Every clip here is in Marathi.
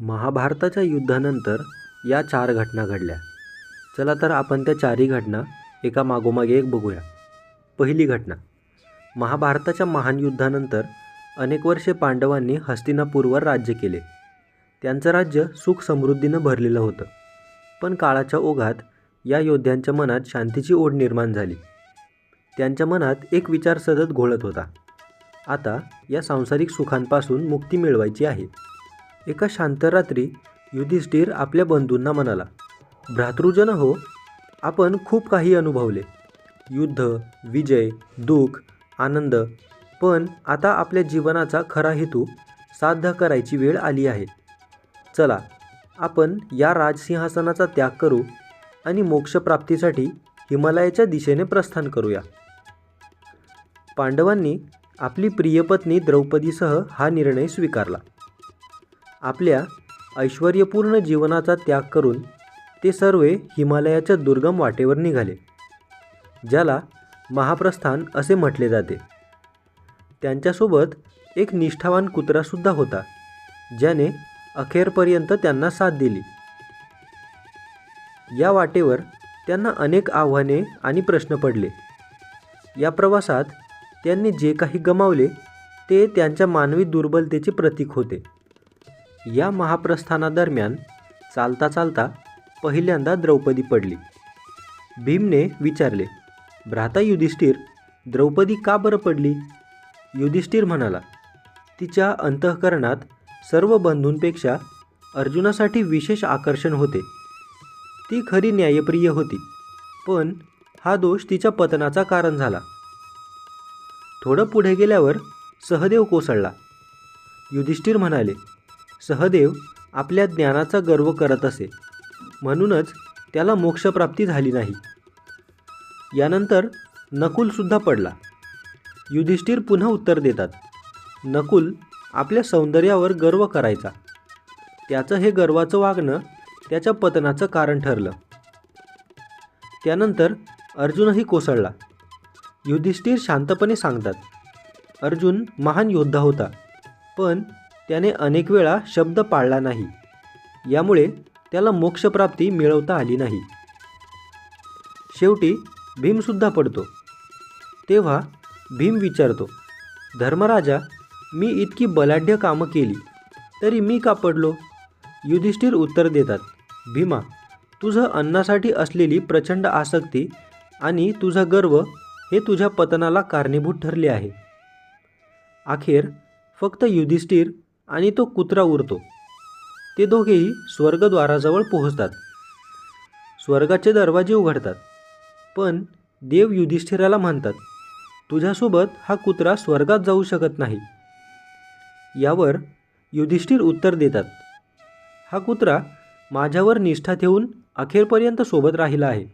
महाभारताच्या युद्धानंतर या चार घटना घडल्या. चला तर आपण त्या चारही घटना एका मागोमागे एक बघूया. पहिली घटना. महाभारताच्या महान युद्धानंतर अनेक वर्षे पांडवांनी हस्तिनापूरवर राज्य केले. त्यांचं राज्य सुख समृद्धीनं भरलेलं होतं. पण काळाच्या ओघात या योद्ध्यांच्या मनात शांतीची ओढ निर्माण झाली. त्यांच्या मनात एक विचार सतत घोळत होता. आता या सांसारिक सुखांपासून मुक्ती मिळवायची आहे. एका शांत रात्री युधिष्ठिर आपल्या बंधूंना म्हणाला भ्रातृजन हो आपण खूप काही अनुभवले. युद्ध विजय दुःख आनंद पण आता आपल्या जीवनाचा खरा हेतू साध्य करायची वेळ आली आहे. चला आपण या राजसिंहासनाचा त्याग करू आणि मोक्षप्राप्तीसाठी हिमालयाच्या दिशेने प्रस्थान करूया. पांडवांनी आपली प्रियपत्नी द्रौपदीसह हा निर्णय स्वीकारला. आपल्या ऐश्वर्यपूर्ण जीवनाचा त्याग करून ते सर्व हिमालयाच्या दुर्गम वाटेवर निघाले ज्याला महाप्रस्थान असे म्हटले जाते. त्यांच्यासोबत एक निष्ठावान कुत्रासुद्धा होता ज्याने अखेरपर्यंत त्यांना साथ दिली. या वाटेवर त्यांना अनेक आव्हाने आणि प्रश्न पडले. या प्रवासात त्यांनी जे काही गमावले ते त्यांच्या मानवी दुर्बलतेचे प्रतीक होते. या महाप्रस्थानादरम्यान चालता चालता पहिल्यांदा द्रौपदी पडली. भीमने विचारले भ्राता युधिष्ठिर द्रौपदी का बरं पडली? युधिष्ठिर म्हणाला तिच्या अंतःकरणात सर्व बंधूंपेक्षा अर्जुनासाठी विशेष आकर्षण होते. ती खरी न्यायप्रिय होती पण हा दोष तिच्या पतनाचा कारण झाला. थोडं पुढे गेल्यावर सहदेव कोसळला. युधिष्ठिर म्हणाले सहदेव आपल्या ज्ञानाचा गर्व करत असे. म्हणूनच त्याला मोक्षप्राप्ती झाली नाही. यानंतर नकुलसुद्धा पडला. युधिष्ठिर पुन्हा उत्तर देतात. नकुल आपल्या सौंदर्यावर गर्व करायचा. त्याचं हे गर्वाचं वागणं त्याच्या पतनाचं कारण ठरलं. त्यानंतर अर्जुनही कोसळला. युधिष्ठिर शांतपणे सांगतात. अर्जुन महान योद्धा होता. पण त्याने अनेक वेळा शब्द पाळला नाही. यामुळे त्याला मोक्षप्राप्ती मिळवता आली नाही. शेवटी भीमसुद्धा पडतो. तेव्हा भीम विचारतो धर्मराजा मी इतकी बलाढ्य कामं केली तरी मी का पडलो युधिष्ठिर उत्तर देतात भीमा तुझं अन्नासाठी असलेली प्रचंड आसक्ती आणि तुझा गर्व हे तुझ्या पतनाला कारणीभूत ठरले आहे. अखेर फक्त युधिष्ठिर आणि तो कुत्रा उरतो. ते दोघेही स्वर्गद्वाराजवळ पोहोचतात. स्वर्गाचे दरवाजे उघडतात. पण देव युधिष्ठिराला म्हणतात तुझ्यासोबत हा कुत्रा स्वर्गात जाऊ शकत नाही. यावर युधिष्ठिर उत्तर देतात हा कुत्रा माझ्यावर निष्ठा ठेवून अखेरपर्यंत सोबत राहिला आहे.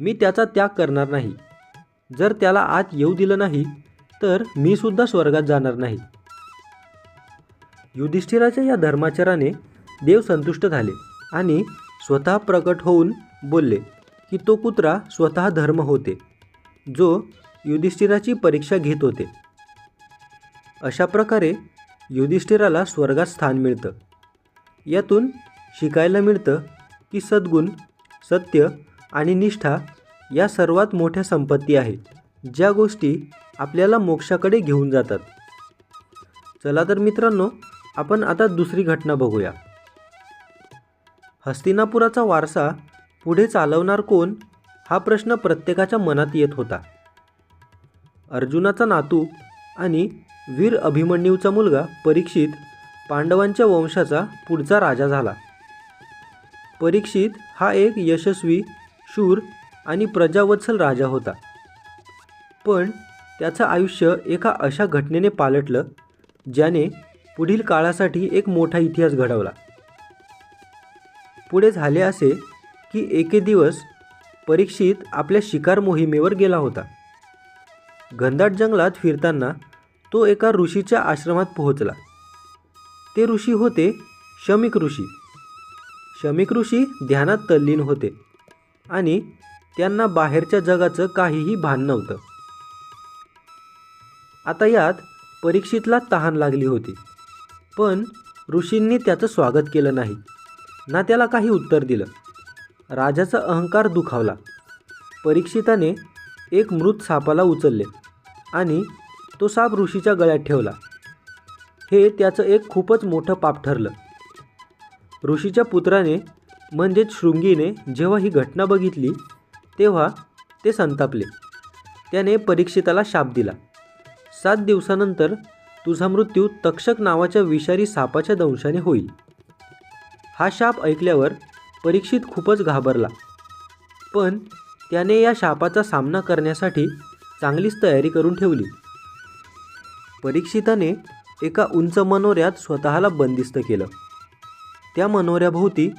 मी त्याचा त्याग करणार नाही. जर त्याला आत येऊ दिलं नाही तर मीसुद्धा स्वर्गात जाणार नाही. युधिष्ठिराच्या या धर्माचराने देव संतुष्ट झाले आणि स्वतः प्रकट होऊन बोलले की तो कुत्रा स्वतः धर्म होते जो युधिष्ठिराची परीक्षा घेत होते. अशा प्रकारे युधिष्ठिराला स्वर्गात स्थान मिळतं. यातून शिकायला मिळतं की सद्गुण सत्य आणि निष्ठा या सर्वात मोठ्या संपत्ती आहेत ज्या गोष्टी आपल्याला मोक्षाकडे घेऊन जातात. चला तर मित्रांनो आपण आता दुसरी घटना बघूया. हस्तिनापुराचा वारसा पुढे चालवणार कोण? हा प्रश्न प्रत्येकाच्या मनात येत होता. अर्जुनाचा नातू आणि वीर अभिमन्यूचा मुलगा परीक्षित पांडवांच्या वंशाचा पुढचा राजा झाला. परीक्षित हा एक यशस्वी शूर आणि प्रजावत्सल राजा होता. पण त्याचं आयुष्य एका अशा घटनेने पालटलं ज्याने पुढील काळासाठी एक मोठा इतिहास घडवला. पुढे झाले असे की एके दिवस परीक्षित आपल्या शिकार मोहिमेवर गेला होता. घनदाट जंगलात फिरताना तो एका ऋषीच्या आश्रमात पोहोचला. ते ऋषी होते शमिक ऋषी. शमिक ऋषी ध्यानात तल्लीन होते आणि त्यांना बाहेरच्या जगाचं काहीही भान नव्हतं. आता यात परीक्षितला तहान लागली होती. पण ऋषींनी त्याचं स्वागत केलं नाही. ना त्याला काही उत्तर दिलं. राजाचा अहंकार दुखावला. परीक्षिताने एक मृत सापाला उचलले आणि तो साप ऋषीच्या गळ्यात ठेवला. हे त्याचं एक खूपच मोठं पाप ठरलं. ऋषीच्या पुत्राने म्हणजेच शृंगीने जेव्हा ही घटना बघितली तेव्हा ते संतापले. त्याने परीक्षिताला शाप दिला. सात दिवसानंतर तुझा मृत्यू तक्षक नावाच्या विषारी सापाच्या दंशाने होईल. हा शाप ऐकल्यावर परीक्षित खूपच घाबरला. पण त्याने या शापाचा सामना करण्यासाठी चांगलीच तयारी करून ठेवली. परीक्षिताने एका उंच मनोऱ्यात स्वतःला बंदिस्त केलं. त्या मनोऱ्याभोवती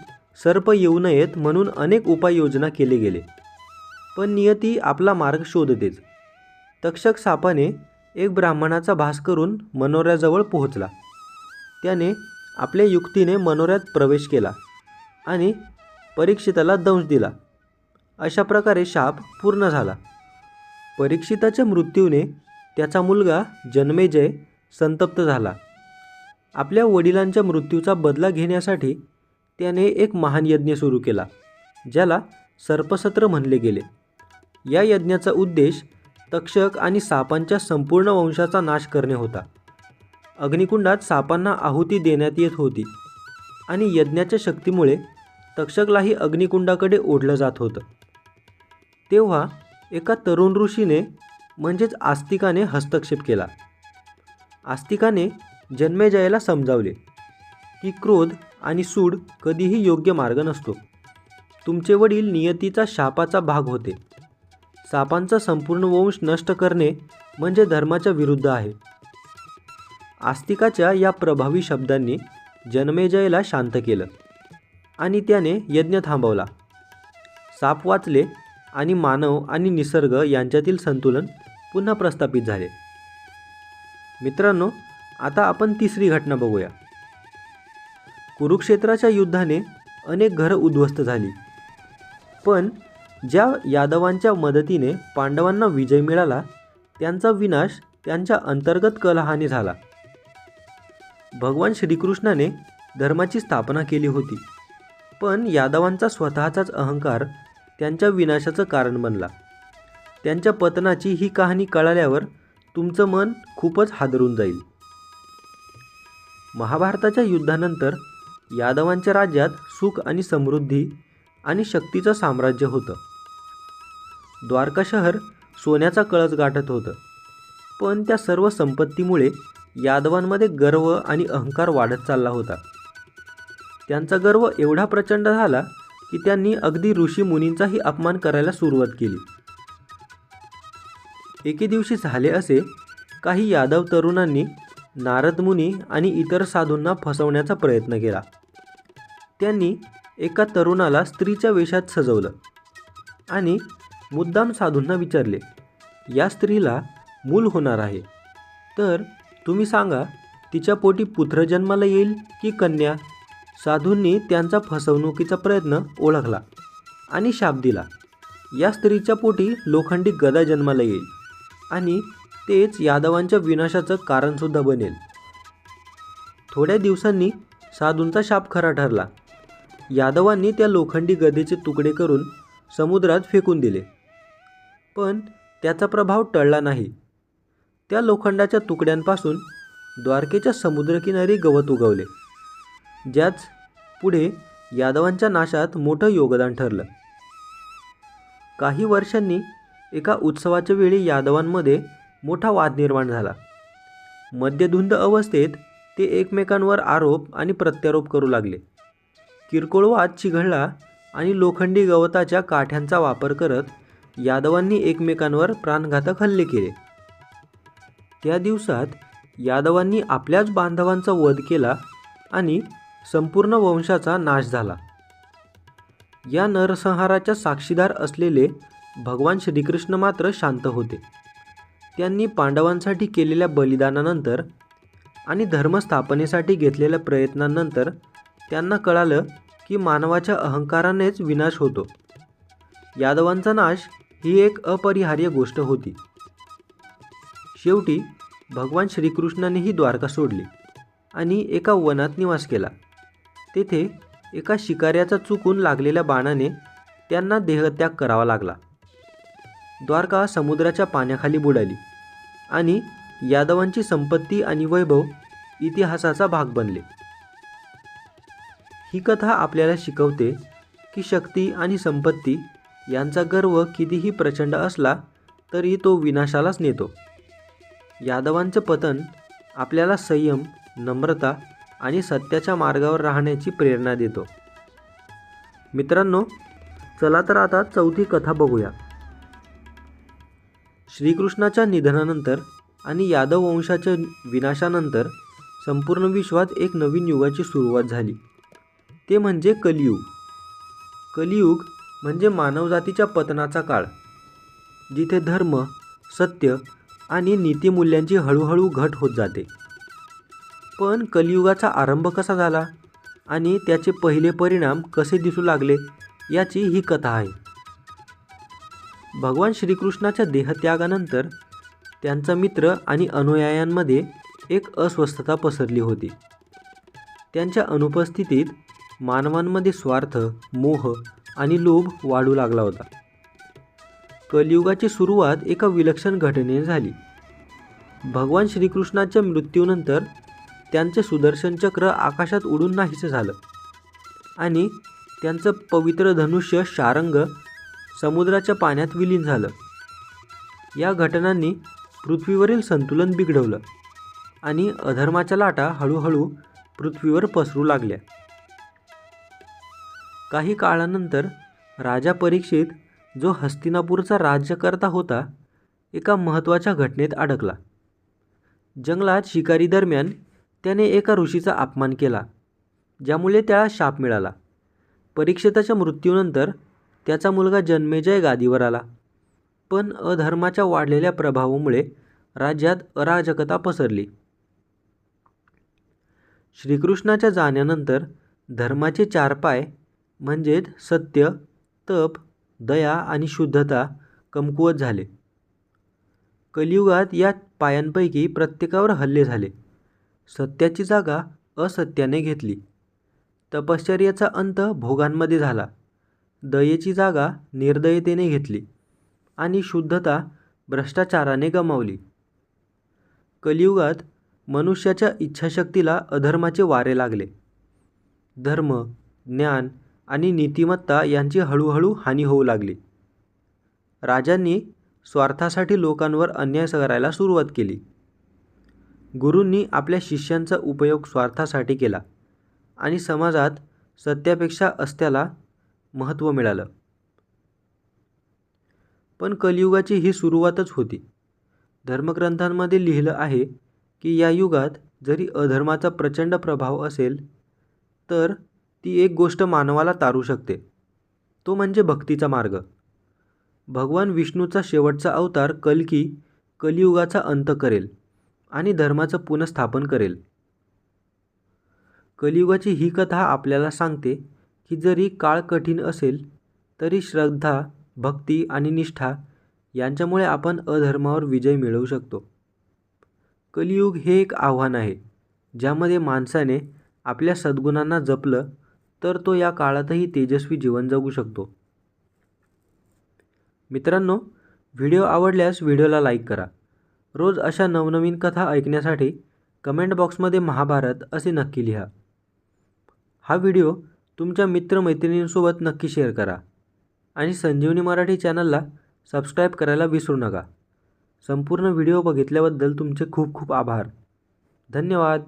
सर्प येऊ नयेत म्हणून अनेक उपाययोजना केले गेले. पण नियती आपला मार्ग शोधतेच. तक्षक सापाने एक ब्राह्मणाचा भास करून मनोऱ्याजवळ पोहोचला. त्याने आपल्या युक्तीने मनोऱ्यात प्रवेश केला आणि परीक्षिताला दंश दिला. अशा प्रकारे शाप पूर्ण झाला. परीक्षिताच्या मृत्यूने त्याचा मुलगा जन्मेजय संतप्त झाला. आपल्या वडिलांच्या मृत्यूचा बदला घेण्यासाठी त्याने एक महान यज्ञ सुरू केला ज्याला सर्पसत्र म्हणले गेले. या यज्ञाचा उद्देश तक्षक आणि सापांच्या संपूर्ण वंशाचा नाश करणे होता. अग्निकुंडात सापांना आहुती देण्यात येत होती आणि यज्ञाच्या शक्तीमुळे तक्षकलाही अग्निकुंडाकडे ओढलं जात होतं. तेव्हा एका तरुण ऋषीने म्हणजेच आस्तिकाने हस्तक्षेप केला. आस्तिकाने जन्मेजयाला समजावले की क्रोध आणि सूड कधीही योग्य मार्ग नसतो. तुमचे वडील नियतीचा शापाचा भाग होते. सापांचा संपूर्ण वंश नष्ट करणे म्हणजे धर्माच्या विरुद्ध आहे. आस्तिकाच्या या प्रभावी शब्दांनी जन्मेजयला शांत केलं आणि त्याने यज्ञ थांबवला. साप वाचले आणि मानव आणि निसर्ग यांच्यातील संतुलन पुन्हा प्रस्थापित झाले. मित्रांनो आता आपण तिसरी घटना बघूया. कुरुक्षेत्राच्या युद्धाने अनेक घरं उद्ध्वस्त झाली. पण ज्या यादवांच्या मदतीने पांडवांना विजय मिळाला त्यांचा विनाश त्यांच्या अंतर्गत कलहाने झाला. भगवान श्रीकृष्णाने धर्माची स्थापना केली होती पण यादवांचा स्वतःचाच अहंकार त्यांच्या विनाशाचं कारण बनला. त्यांच्या पतनाची ही कहाणी कळाल्यावर तुमचं मन खूपच हादरून जाईल. महाभारताच्या युद्धानंतर यादवांच्या राज्यात सुख आणि समृद्धी आणि शक्तीचं साम्राज्य होतं. द्वारका शहर सोन्याचा कळस गाठत होतं. पण त्या सर्व संपत्तीमुळे यादवांमध्ये गर्व आणि अहंकार वाढत चालला होता. त्यांचा गर्व एवढा प्रचंड झाला की त्यांनी अगदी ऋषी मुनींचाही अपमान करायला सुरुवात केली. एके दिवशी झाले असे काही यादव तरुणांनी नारद मुनी आणि इतर साधूंना फसवण्याचा प्रयत्न केला. त्यांनी एका तरुणाला स्त्रीच्या वेशात सजवलं आणि मुद्दाम साधूंना विचारले या स्त्रीला मूल होणार आहे. तर तुम्ही सांगा तिच्या पोटी पुत्र जन्माला येईल की कन्या? साधूंनी त्यांचा फसवणुकीचा प्रयत्न ओळखला आणि शाप दिला. या स्त्रीच्या पोटी लोखंडी गदा जन्माला येईल आणि तेच यादवांच्या विनाशाचं कारणसुद्धा बनेल. थोड्या दिवसांनी साधूंचा शाप खरा ठरला. यादवांनी त्या लोखंडी गदेचे तुकडे करून समुद्रात फेकून दिले. पण त्याचा प्रभाव टळला नाही. त्या लोखंडाच्या तुकड्यांपासून द्वारकेच्या समुद्रकिनारी गवत उगवले ज्याच पुढे यादवांच्या नाशात मोठं योगदान ठरलं. काही वर्षांनी एका उत्सवाच्या वेळी यादवांमध्ये मोठा वाद निर्माण झाला. मद्यधुंद अवस्थेत ते एकमेकांवर आरोप आणि प्रत्यारोप करू लागले. किरकोळ वाद चिघळला आणि लोखंडी गवताच्या काठ्यांचा वापर करत यादवांनी एकमेकांवर प्राणघातक हल्ले केले. त्या दिवसात यादवांनी आपल्याच बांधवांचा वध केला आणि संपूर्ण वंशाचा नाश झाला. या नरसंहाराच्या साक्षीदार असलेले भगवान श्रीकृष्ण मात्र शांत होते. त्यांनी पांडवांसाठी केलेल्या बलिदानानंतर आणि धर्मस्थापनेसाठी घेतलेल्या प्रयत्नांनंतर त्यांना कळालं की मानवाच्या अहंकारानेच विनाश होतो. यादवांचा नाश ही एक अपरिहार्य गोष्ट होती. शेवटी भगवान श्रीकृष्णानेही द्वारका सोडली आणि एका वनात निवास केला. तेथे एका शिकाऱ्याचा चुकून लागलेल्या बाणाने त्यांना देहत्याग करावा लागला. द्वारका समुद्राच्या पाण्याखाली बुडाली आणि यादवांची संपत्ती आणि वैभव इतिहासाचा भाग बनले. ही कथा आपल्याला शिकवते की शक्ती आणि संपत्ती यांचा गर्व कितीही प्रचंड असला तरी तो विनाशालाच नेतो. यादवांचं पतन आपल्याला संयम नम्रता आणि सत्याच्या मार्गावर राहण्याची प्रेरणा देतो. मित्रांनो चला तर आता चौथी कथा बघूया. श्रीकृष्णाच्या निधनानंतर आणि यादव वंशाच्या विनाशानंतर संपूर्ण विश्वात एक नवीन युगाची सुरुवात झाली. ते म्हणजे कलियुग. कलियुग म्हणजे मानवजातीच्या पतनाचा काळ जिथे धर्म सत्य आणि नीतिमूल्यांची हळूहळू घट होत जाते. पण कलियुगाचा आरंभ कसा झाला आणि त्याचे पहिले परिणाम कसे दिसू लागले याची ही कथा आहे. भगवान श्रीकृष्णाच्या देहत्यागानंतर त्यांचा मित्र आणि अनुयायांमध्ये एक अस्वस्थता पसरली होती. त्यांच्या अनुपस्थितीत मानवांमध्ये स्वार्थ मोह आणि लोभ वाढू लागला होता. कलियुगाची सुरुवात एका विलक्षण घटनेने झाली. भगवान श्रीकृष्णाच्या मृत्यूनंतर त्यांचे सुदर्शन चक्र आकाशात उडून नाहीसे झालं आणि त्यांचं पवित्र धनुष्य शारंग समुद्राच्या पाण्यात विलीन झालं. या घटनांनी पृथ्वीवरील संतुलन बिघडवलं आणि अधर्माच्या लाटा हळूहळू पृथ्वीवर पसरू लागल्या. काही काळानंतर राजा परीक्षित जो हस्तिनापूरचा राज्यकर्ता होता एका महत्त्वाच्या घटनेत अडकला. जंगलात शिकारी दरम्यान त्याने एका ऋषीचा अपमान केला ज्यामुळे त्याला शाप मिळाला. परीक्षिताच्या मृत्यूनंतर त्याचा मुलगा जन्मेजय गादीवर आला. पण अधर्माच्या वाढलेल्या प्रभावामुळे राज्यात अराजकता पसरली. श्रीकृष्णाच्या जाण्यानंतर धर्माचे चार पाय म्हणजेच सत्य तप दया आणि शुद्धता कमकुवत झाले. कलियुगात या पायांपैकी प्रत्येकावर हल्ले झाले. सत्याची जागा असत्याने घेतली. तपश्चर्याचा अंत भोगांमध्ये झाला. दयेची जागा निर्दयतेने घेतली आणि शुद्धता भ्रष्टाचाराने गमावली. कलियुगात मनुष्याच्या इच्छाशक्तीला अधर्माचे वारे लागले. धर्म ज्ञान आणि नीतिमत्ता यांची हळूहळू हानी होऊ लागली. राजांनी स्वार्थासाठी लोकांवर अन्याय करायला सुरुवात केली. गुरूंनी आपल्या शिष्यांचा उपयोग स्वार्थासाठी केला आणि समाजात सत्यापेक्षा अस्त्याला महत्त्व मिळालं. पण कलियुगाची ही सुरुवातच होती. धर्मग्रंथांमध्ये लिहिलं आहे की या युगात जरी अधर्माचा प्रचंड प्रभाव असेल तर ती एक गोष्ट मानवाला तारू शकते. तो म्हणजे भक्तीचा मार्ग. भगवान विष्णूचा शेवटचा अवतार कलकी कलियुगाचा अंत करेल आणि धर्माचं पुनस्थापन करेल. कलियुगाची ही कथा आपल्याला सांगते की जरी काळ कठीण असेल तरी श्रद्धा भक्ती आणि निष्ठा यांच्यामुळे आपण अधर्मावर विजय मिळवू शकतो. कलियुग हे एक आव्हान आहे ज्यामध्ये माणसाने आपल्या सद्गुणांना जपलं तर तो या काळातही तेजस्वी जीवन जगू शकतो. मित्रांनो व्हिडिओ आवडल्यास व्हिडिओला लाईक करा. रोज अशा नवनवीन कथा ऐकण्यासाठी कमेंट बॉक्समध्ये महाभारत असे नक्की लिहा. हा व्हिडिओ तुमच्या मित्रमैत्रिणींसोबत नक्की शेअर करा आणि संजीवनी मराठी चॅनलला सबस्क्राईब करायला विसरू नका. संपूर्ण व्हिडिओ बघितल्याबद्दल तुमचे खूप खूप आभार. धन्यवाद.